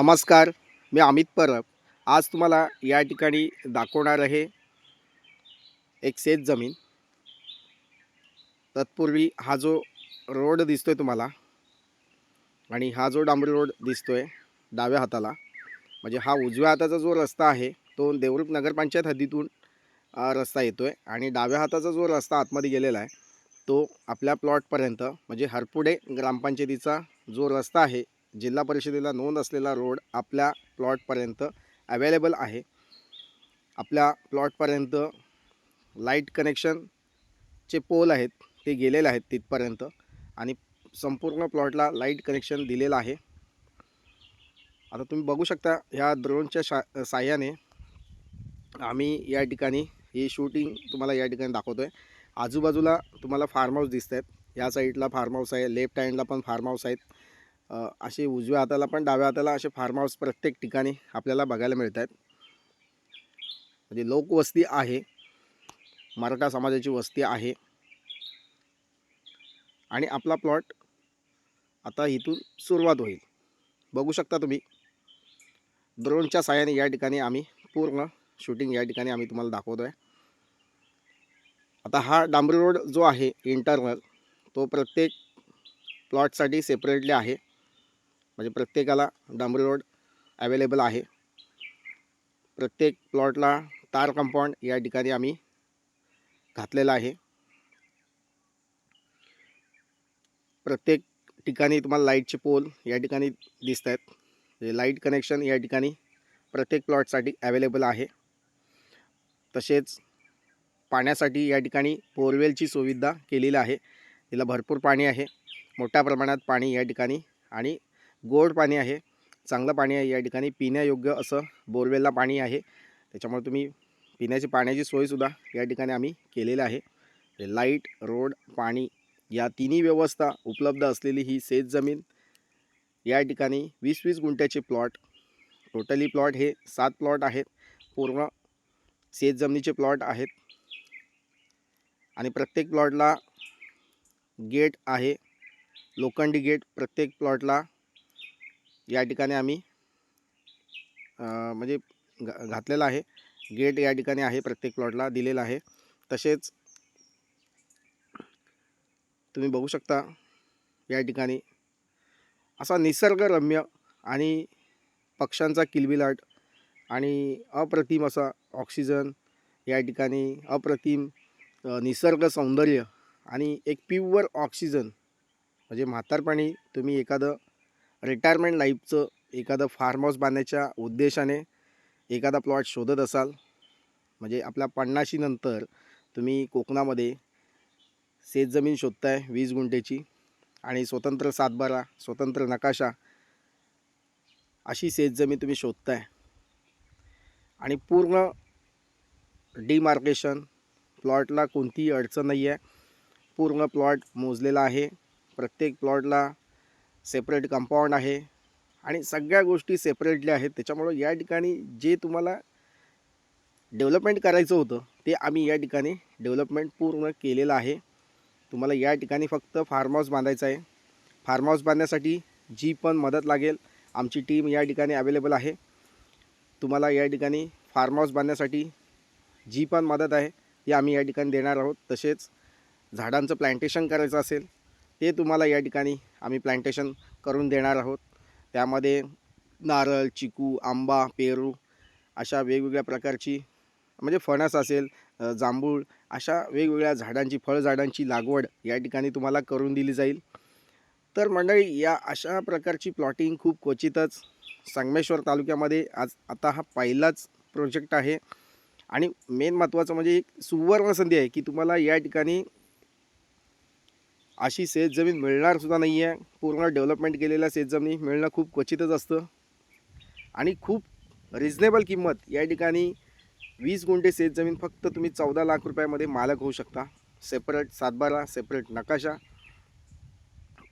नमस्कार मी अमित परब. आज तुम्हाला या ठिकाणी दाखवणार आहे एक शेत जमीन. तत्पूर्वी हा जो रोड दिसतोय तुम्हाला आणि हा जो डांबरी रोड दिसतोय डाव्या हाताला म्हणजे हा उजव्या हाताचा जो रस्ता आहे तो देवरूप नगरपंचायत हद्दीतून रस्ता येतो आहे आणि डाव्या हाताचा जो रस्ता आतमध्ये गेलेला आहे तो आपल्या प्लॉटपर्यंत म्हणजे हरपुडे ग्रामपंचायतीचा जो रस्ता आहे जिल्हा परिषदेला नोंद असलेला रोड आपल्या प्लॉटपर्यंत अवेलेबल आहे. आपल्या प्लॉटपर्यंत लाइट कनेक्शनचे पोल आहेत ते गेलेले आहेत तिथपर्यंत आणि संपूर्ण प्लॉटला लाइट कनेक्शन दिलेलं आहे. आता तुम्ही बघू शकता ह्या ड्रोनच्या शा साह्याने आम्ही या ठिकाणी ही शूटिंग तुम्हाला या ठिकाणी दाखवतो आहे आजूबाजूला तुम्हाला फार्म हाऊस दिसत आहेत या साईडला फार्म हाऊस आहे लेफ्ट हँडला पण फार्म हाऊस आहेत. असे उजव्या हाताला पण डाव्या हाताला असे फार्म हाऊस प्रत्येक ठिकाणी आपल्याला बघायला मिळत आहेत म्हणजे लोकवस्ती आहे. मराठा समाजाची वस्ती आहे. आणि आपला प्लॉट आता इथून सुरुवात होईल. बघू शकता तुम्ही. ड्रोनच्या साहाय्याने या ठिकाणी आम्ही पूर्ण शूटिंग या ठिकाणी आम्ही तुम्हाला दाखवतो आहे आता हा डांबरी रोड जो आहे इंटरनल तो प्रत्येक प्लॉटसाठी सेपरेटली आहे. म्हणजे प्रत्येकाला डांबरी रोड अवेलेबल आहे. प्रत्येक प्लॉटला तार कंपाऊंड या ठिकाणी आम्ही घातलेला आहे. प्रत्येक ठिकाणी तुम्हाला लाईटचे पोल या ठिकाणी दिसत आहेत लाइट कनेक्शन या ठिकाणी प्रत्येक प्लॉटसाठी अवेलेबल आहे. तसेच पाण्यासाठी या ठिकाणी बोरवेलची सुविधा केलेली आहे. तिला भरपूर पाणी आहे. मोठ्या प्रमाणात पाणी या ठिकाणी आणि गोड पाणी आहे चांगलं पाणी आहे. या ठिकाणी पिण्यायोग्य असं बोरवेलला पाणी आहे. त्याच्यामुळे तुम्ही पिण्याची पाण्याची सोयसुद्धा या ठिकाणी आम्ही केलेलं आहे. लाइट रोड पाणी या तिन्ही व्यवस्था उपलब्ध असलेली ही शेत जमीन. या ठिकाणी वीस वीस गुंठ्याचे प्लॉट टोटली प्लॉट हे सात प्लॉट आहेत. पूर्ण शेत जमिनीचे प्लॉट आहेत. आणि प्रत्येक प्लॉटला गेट आहे. लोखंडी गेट प्रत्येक प्लॉटला या ठिकाणी आम्ही म्हणजे घा घातलेला आहे. गेट या ठिकाणी आहे प्रत्येक प्लॉटला दिलेला आहे. तसेच तुम्ही बघू शकता या ठिकाणी असा निसर्गरम्य आणि पक्ष्यांचा किलबिलाट आणि अप्रतिम असा ऑक्सिजन या ठिकाणी अप्रतिम निसर्ग सौंदर्य आणि एक प्युअर ऑक्सिजन. म्हणजे म्हातारपणी तुम्ही एखादं रिटायरमेंट लाईफचं एखादं फार्म हाऊस बांधण्याच्या उद्देशाने एखादा प्लॉट शोधत असाल म्हणजे आपल्या पन्नाशीनंतर तुम्ही कोकणामध्ये शेतजमीन शोधताय वीस गुंठेची आणि स्वतंत्र सातबारा स्वतंत्र नकाशा अशी शेतजमीन तुम्ही शोधताय. आणि पूर्ण डिमार्केशन प्लॉटला कोणतीही अडचण नाही आहे पूर्ण प्लॉट मोजलेला आहे. प्रत्येक प्लॉटला सेपरेट कंपाऊंड आहे आणि सगळ्या गोष्टी सेपरेटल्या आहेत. त्याच्यामुळं या ठिकाणी जे तुम्हाला डेव्हलपमेंट करायचं होतं ते आम्ही या ठिकाणी डेव्हलपमेंट पूर्ण केलेलं आहे. तुम्हाला या ठिकाणी फक्त फार्म हाऊस बांधायचं आहे. फार्म हाऊस बांधण्यासाठी जी पण मदत लागेल आमची टीम या ठिकाणी अवेलेबल आहे. तुम्हाला या ठिकाणी फार्म हाऊस बांधण्यासाठी जी पण मदत आहे ती आम्ही या ठिकाणी देणार आहोत. तसेच झाडांचं प्लांटेशन करायचं असेल ते तुम्हाला या ठिकाणी आम्ही प्लांटेशन करून देणार आहोत. त्यामध्ये नारळ चिकू आंबा पेरू अशा वेगवेगळ्या प्रकारची म्हणजे फणस असेल जांभूळ अशा वेगवेगळ्या झाडांची फळझाडांची लागवड या ठिकाणी तुम्हाला करून दिली जाईल. तर मंडळी या अशा प्रकारची प्लॉटिंग खूप क्वचितच संगमेश्वर तालुक्यामध्ये आज आता हा पहिलाच प्रोजेक्ट आहे. आणि मेन महत्त्वाचं म्हणजे एक सुवर्ण संधी आहे की तुम्हाला या ठिकाणी अशी शेतजमीन मिळणारसुद्धा नाही आहे पूर्ण डेव्हलपमेंट केलेल्या शेतजमिनी मिळणं खूप क्वचितच असतं. आणि खूप रिजनेबल किंमत. या ठिकाणी वीस गुंठे शेतजमीन फक्त तुम्ही चौदा लाख रुपयामध्ये मालक होऊ शकता. सेपरेट सातबारा सेपरेट नकाशा.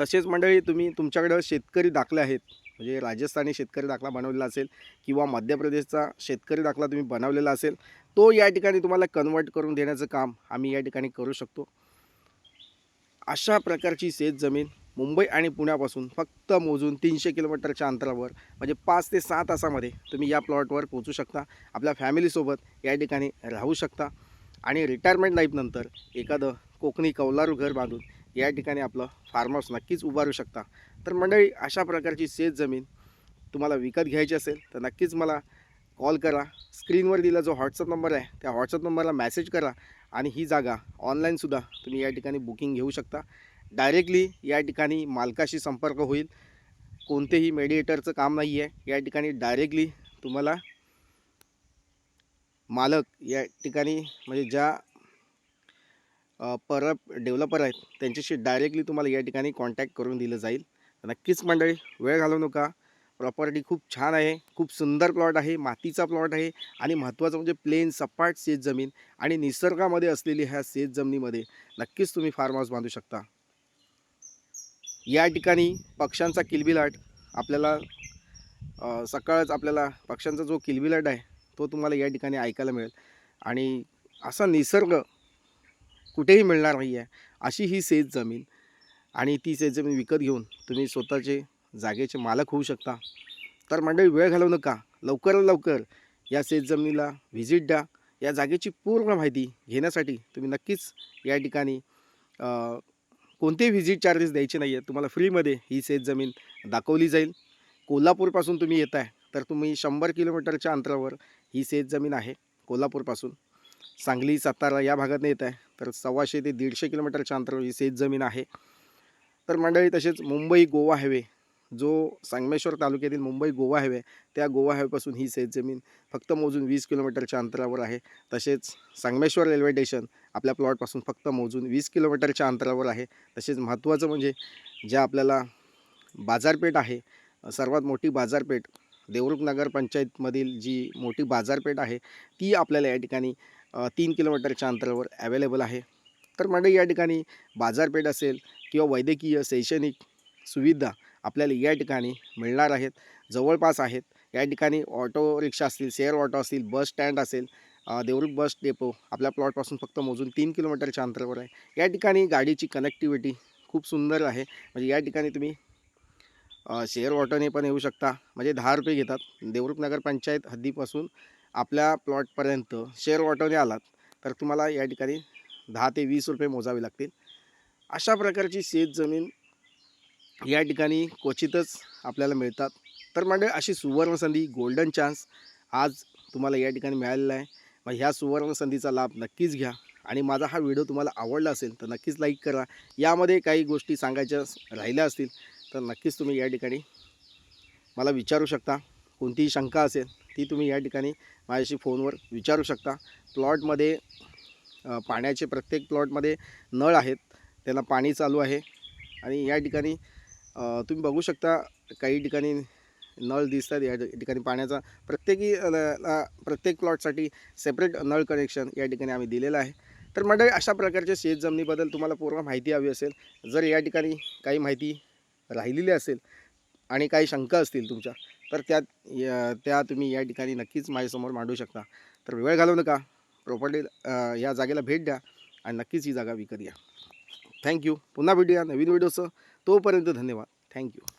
तसेच मंडळी तुम्ही तुमच्याकडं शेतकरी दाखले आहेत. म्हणजे राजस्थानी शेतकरी दाखला बनवलेला असेल किंवा मध्य प्रदेशचा शेतकरी दाखला तुम्ही बनवलेला असेल तो या ठिकाणी तुम्हाला कन्वर्ट करून देण्याचं काम आम्ही या ठिकाणी करू शकतो. अशा प्रकारची शेतजमीन मुंबई आणि पुण्यापासून फक्त मोजून तीनशे किलोमीटरच्या अंतरावर म्हणजे पाच ते सहा तासामध्ये तुम्ही या प्लॉटवर पोहोचू शकता. आपल्या फॅमिलीसोबत या ठिकाणी राहू शकता. आणि रिटायरमेंट लाईफनंतर एखादं कोकणी कौलारू घर बांधून या ठिकाणी आपलं फार्म हाऊस नक्कीच उभारू शकता. तर मंडळी अशा प्रकारची शेत जमीन तुम्हाला विकत घ्यायची असेल तर नक्कीच मला कॉल करा. स्क्रीनवर दिला जो व्हॉट्सअप नंबर आहे त्या व्हॉट्सअप नंबरला मॅसेज करा. आणि ही जागा ऑनलाईनसुद्धा तुम्ही या ठिकाणी बुकिंग घेऊ शकता. डायरेक्टली या ठिकाणी मालकाशी संपर्क होईल. कोणतेही मेडिएटरचं काम नाही आहे या ठिकाणी डायरेक्टली तुम्हाला मालक या ठिकाणी म्हणजे ज्या पर डेव्हलपर आहेत त्यांच्याशी डायरेक्टली तुम्हाला या ठिकाणी कॉन्टॅक्ट करून दिलं जाईल. नक्कीच मंडळी वेळ घालवू नका. प्रॉपर्टी खूप छान आहे खूप सुंदर प्लॉट आहे मातीचा प्लॉट आहे आणि महत्त्वाचं म्हणजे प्लेन सपाट शेत जमीन आणि निसर्गामध्ये असलेली ह्या शेत जमिनीमध्ये नक्कीच तुम्ही फार्म हाऊस बांधू शकता. या ठिकाणी पक्ष्यांचा किलबिलाट आपल्याला सकाळच आपल्याला पक्ष्यांचा जो किलबिलाट आहे तो तुम्हाला या ठिकाणी ऐकायला मिळेल. आणि असा निसर्ग कुठेही मिळणार नाही आहे अशी ही शेत जमीन आणि ती शेत जमीन विकत घेऊन तुम्ही स्वतःचे जागेचे मालक होऊ शकता. तर मंडळी वेळ घालवू नका. लवकरात लवकर या शेत जमिनीला व्हिजिट द्या. या जागेची पूर्ण माहिती घेण्यासाठी तुम्ही नक्कीच या ठिकाणी कोणते कोणतेही व्हिजिट चार्जेस द्यायचे नाही आहेत तुम्हाला फ्रीमध्ये ही शेत जमीन दाखवली जाईल. कोल्हापूरपासून तुम्ही येत आहे तर तुम्ही शंभर किलोमीटरच्या अंतरावर ही शेत जमीन आहे कोल्हापूरपासून. सांगली सातारा या भागातनं येत आहे तर सव्वाशे ते दीडशे किलोमीटरच्या अंतरावर ही शेत जमीन आहे. तर मंडळी तसेच मुंबई गोवा हायवे जो संगमेश्वर तालुक्यातील मुंबई गोवा हायवे त्या गोवा हायवेपासून ही शेतजमीन फक्त मोजून वीस किलोमीटरच्या अंतरावर आहे. तसेच संगमेश्वर रेल्वे स्टेशन आपल्या प्लॉटपासून फक्त मोजून वीस किलोमीटरच्या अंतरावर आहे. तसेच महत्त्वाचं म्हणजे ज्या आपल्याला बाजारपेठ आहे सर्वात मोठी बाजारपेठ देवरुख नगर पंचायतमधील जी मोठी बाजारपेठ आहे ती आपल्याला या ठिकाणी तीन किलोमीटरच्या अंतरावर ॲवेलेबल आहे. तर म्हणजे या ठिकाणी बाजारपेठ असेल किंवा वैद्यकीय शैक्षणिक सुविधा आपल्याला या ठिकाणी मिळणार आहेत. जवळपास आहेत. या ठिकाणी ऑटो रिक्षा असतील शेअर ऑटो असतील बस स्टँड असेल अ, देवरुख बस डेपो आपल्या प्लॉटपासून फक्त मोजून तीन किलोमीटरच्या अंतरावर आहे. या ठिकाणी गाडीची कनेक्टिव्हिटी खूप सुंदर आहे. म्हणजे या ठिकाणी तुम्ही शेअर ऑटोने पण येऊ शकता. म्हणजे दहा रुपये घेतात. देवरुख नगर पंचायत हद्दीपासून आपल्या प्लॉटपर्यंत शेअर ऑटोने आलात तर तुम्हाला या ठिकाणी दहा ते वीस रुपये मोजावे लागतील. अशा प्रकारची शेतजमीन या ठिकाणी क्वचितच आपल्याला मिळतात. तर म्हणजे अशी सुवर्णसंधी गोल्डन चान्स आज तुम्हाला या ठिकाणी मिळालेला आहे. मग ह्या सुवर्णसंधीचा लाभ नक्कीच घ्या. आणि माझा हा व्हिडिओ तुम्हाला आवडला असेल तर नक्कीच लाईक करा. यामध्ये काही गोष्टी सांगायच्या राहिल्या असतील तर नक्कीच तुम्ही या ठिकाणी मला विचारू शकता. कोणतीही शंका असेल ती तुम्ही या ठिकाणी माझ्याशी फोनवर विचारू शकता. प्लॉटमध्ये पाण्याचे प्रत्येक प्लॉटमध्ये नळ आहेत. त्यांना पाणी चालू आहे. आणि या ठिकाणी तुम्ही बघू शकता काही ठिकाणी नळ दिसतात या ठिकाणी पाण्याचा. प्रत्येकी प्रत्येक प्लॉटसाठी सेपरेट नळ कनेक्शन या ठिकाणी आम्ही दिलेलं आहे. तर मंडळी अशा प्रकारच्या शेत जमिनीबद्दल तुम्हाला पूर्ण माहिती हवी असेल. जर या ठिकाणी काही माहिती राहिलेली असेल आणि काही शंका असतील तुमच्या तर त्यात या- त्या तुम्ही या ठिकाणी नक्कीच माझ्यासमोर मांडू शकता. तर वेळ घालवू नका. प्रॉपर्टी या जागेला भेट द्या आणि नक्कीच ही जागा विकत घ्या. थँक्यू पुन्हा भेटूया नवीन व्हिडिओचं तोपर्यंत धन्यवाद. थँक्यू